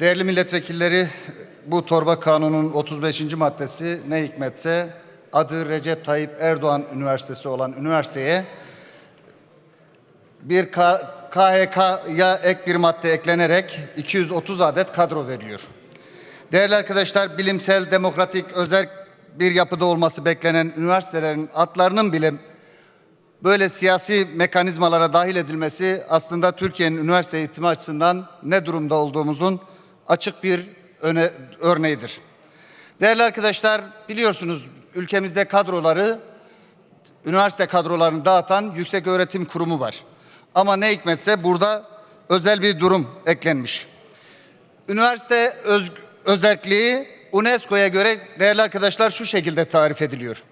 Değerli milletvekilleri, bu torba kanunun 35. maddesi ne hikmetse adı Recep Tayyip Erdoğan Üniversitesi olan üniversiteye bir KHK'ya ek bir madde eklenerek 230 adet kadro veriliyor. Değerli arkadaşlar, bilimsel, demokratik, özel bir yapıda olması beklenen üniversitelerin adlarının bile böyle siyasi mekanizmalara dahil edilmesi aslında Türkiye'nin üniversite eğitimi açısından ne durumda olduğumuzun açık bir öne, örneğidir. Değerli arkadaşlar biliyorsunuz ülkemizde kadroları üniversite kadrolarını dağıtan Yüksek Öğretim Kurumu var. Ama ne hikmetse burada özel bir durum eklenmiş. Üniversite öz, özelliği UNESCO'ya göre değerli arkadaşlar şu şekilde tarif ediliyor.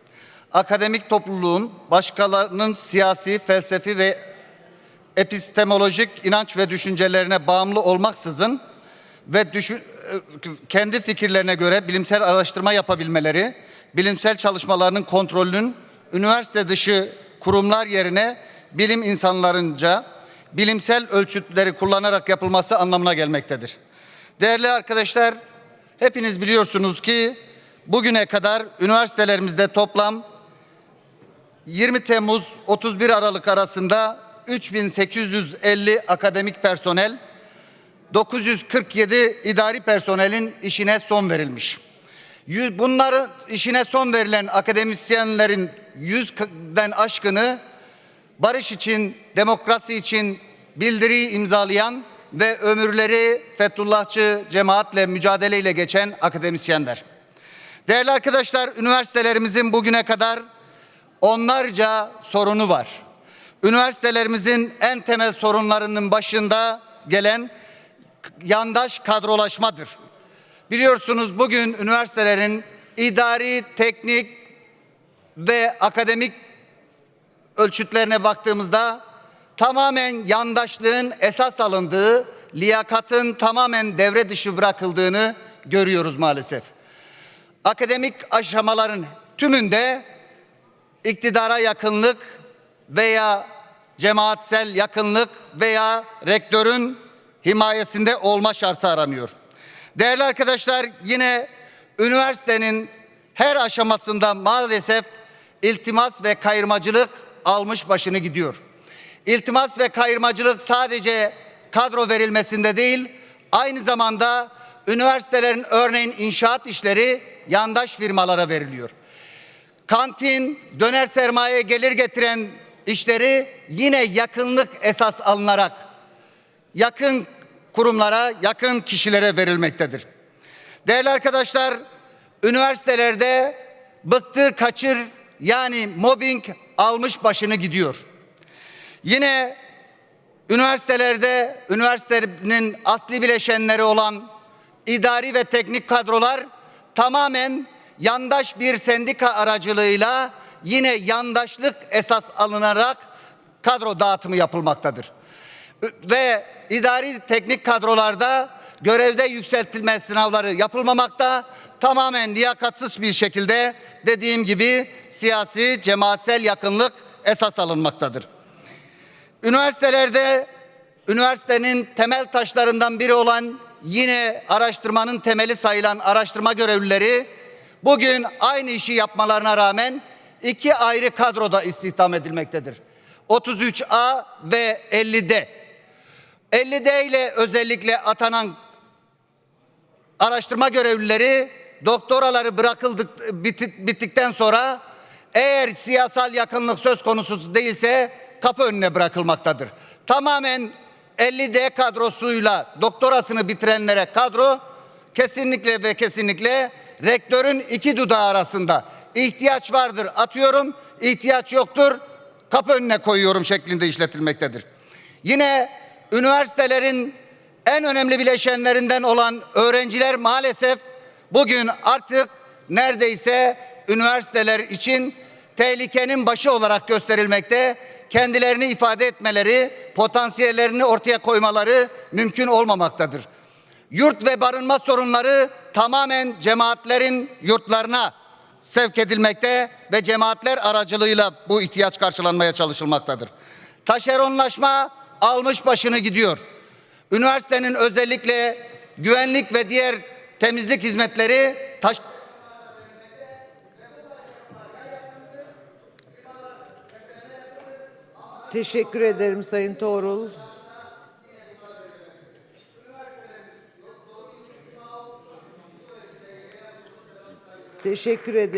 Akademik topluluğun başkalarının siyasi, felsefi ve epistemolojik inanç ve düşüncelerine bağımlı olmaksızın ve düşün, kendi fikirlerine göre bilimsel araştırma yapabilmeleri, bilimsel çalışmalarının kontrolünün üniversite dışı kurumlar yerine bilim insanlarınca bilimsel ölçütleri kullanarak yapılması anlamına gelmektedir. Değerli arkadaşlar, hepiniz biliyorsunuz ki bugüne kadar üniversitelerimizde toplam 20 Temmuz 31 Aralık arasında 3850 akademik personel, 947 idari personelin işine son verilmiş. Bunların işine son verilen akademisyenlerin yüzden aşkını barış için, demokrasi için bildiri imzalayan ve ömürleri Fethullahçı cemaatle mücadeleyle geçen akademisyenler. Değerli arkadaşlar, üniversitelerimizin bugüne kadar onlarca sorunu var. Üniversitelerimizin en temel sorunlarının başında gelen yandaş kadrolaşmadır. Biliyorsunuz bugün üniversitelerin idari, teknik ve akademik ölçütlerine baktığımızda tamamen yandaşlığın esas alındığı, liyakatın tamamen devre dışı bırakıldığını görüyoruz maalesef. Akademik aşamaların tümünde iktidara yakınlık veya cemaatsel yakınlık veya rektörün himayesinde olma şartı aranıyor. Değerli arkadaşlar yine üniversitenin her aşamasında maalesef iltimas ve kayırmacılık almış başını gidiyor. İltimas ve kayırmacılık sadece kadro verilmesinde değil, aynı zamanda üniversitelerin örneğin inşaat işleri yandaş firmalara veriliyor. Kantin, döner sermaye gelir getiren işleri yine yakınlık esas alınarak yakın kurumlara, yakın kişilere verilmektedir. Değerli arkadaşlar, üniversitelerde bıktır kaçır yani mobbing almış başını gidiyor. Yine üniversitelerde üniversitenin asli bileşenleri olan idari ve teknik kadrolar tamamen yandaş bir sendika aracılığıyla yine yandaşlık esas alınarak kadro dağıtımı yapılmaktadır. Ve idari teknik kadrolarda görevde yükseltilme sınavları yapılmamakta. Tamamen liyakatsız bir şekilde dediğim gibi siyasi cemaatsel yakınlık esas alınmaktadır. Üniversitelerde üniversitenin temel taşlarından biri olan yine araştırmanın temeli sayılan araştırma görevlileri bugün aynı işi yapmalarına rağmen iki ayrı kadroda istihdam edilmektedir. 33A ve 50D. 50D ile özellikle atanan araştırma görevlileri doktoraları bırakıldık bitti- bittikten sonra eğer siyasal yakınlık söz konusu değilse kapı önüne bırakılmaktadır. Tamamen 50D kadrosuyla doktorasını bitirenlere kadro kesinlikle ve kesinlikle rektörün iki dudağı arasında ihtiyaç vardır atıyorum, ihtiyaç yoktur kapı önüne koyuyorum şeklinde işletilmektedir. Yine üniversitelerin en önemli bileşenlerinden olan öğrenciler maalesef bugün artık neredeyse üniversiteler için tehlikenin başı olarak gösterilmekte. Kendilerini ifade etmeleri, potansiyellerini ortaya koymaları mümkün olmamaktadır. Yurt ve barınma sorunları tamamen cemaatlerin yurtlarına sevk edilmekte ve cemaatler aracılığıyla bu ihtiyaç karşılanmaya çalışılmaktadır. Taşeronlaşma almış başını gidiyor. Üniversitenin özellikle güvenlik ve diğer temizlik hizmetleri taş Teşekkür ederim Sayın Tuğrul. Teşekkür ederim.